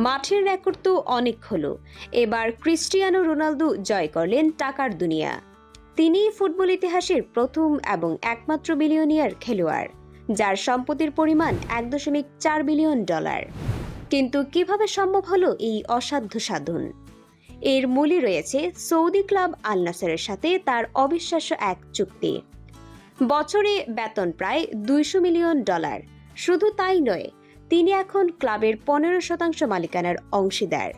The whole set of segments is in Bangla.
মাঠের রেকর্ড তো অনেক হলো। এবার ক্রিস্টিয়ানো রোনালদো জয় করলেন টাকার দুনিয়া। তিনি ফুটবল ইতিহাসের প্রথম এবং একমাত্র বিলিয়নিয়ার খেলোয়াড়, যার সম্পত্তির পরিমাণ এক দশমিক চার বিলিয়ন ডলার। কিন্তু কীভাবে সম্ভব হলো এই অসাধ্য সাধন? এর মূলে রয়েছে সৌদি ক্লাব আল নাসেরের সাথে তার অবিশ্বাস্য এক চুক্তি। বছরে বেতন প্রায় দুইশো মিলিয়ন ডলার। শুধু তাই নয় তিনি এখন ক্লাবের পনেরো শতাংশ মালিকানার অংশীদার।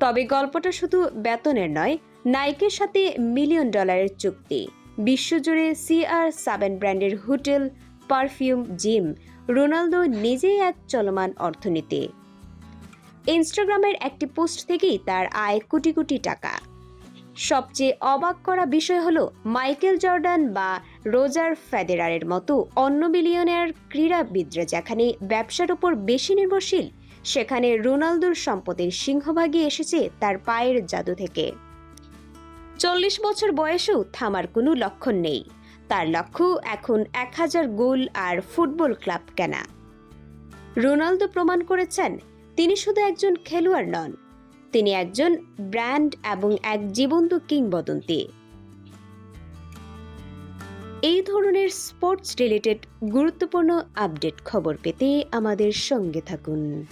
তবে গল্পটা শুধু বেতনের নয় নাইকের সাথে মিলিয়ন ডলারের চুক্তি। বিশ্বজুড়ে সিআর সাবেন ব্র্যান্ডের হোটেল, পারফিউম, জিম, রোনালদো নিজেই এক চলমান অর্থনীতি। ইনস্টাগ্রামের একটি পোস্ট থেকেই তার আয় কোটি কোটি টাকা। সবচেয়ে অবাক করা বিষয় হলো মাইকেল জর্ডান বা রোজার ফেদেরারের মতো অন্য বিলিয়নের ক্রীড়াবিদরা যেখানে ব্যবসার উপর বেশি নির্ভরশীল, সেখানে রোনালদোর সম্পদের সিংহভাগই এসেছে তার পায়ের জাদু থেকে। চল্লিশ বছর বয়সেও থামার কোনো লক্ষণ নেই। তার লক্ষ্য এখন এক হাজার গোল আর ফুটবল ক্লাব কেনা। রোনালদো প্রমাণ করেছেন, তিনি শুধু একজন খেলোয়াড় নন তিনি একজন ব্র্যান্ড এবং এক জীবন্ত কিংবদন্তি। এই ধরনের স্পোর্টস রিলেটেড গুরুত্বপূর্ণ আপডেট খবর পেতে আমাদের সঙ্গে থাকুন।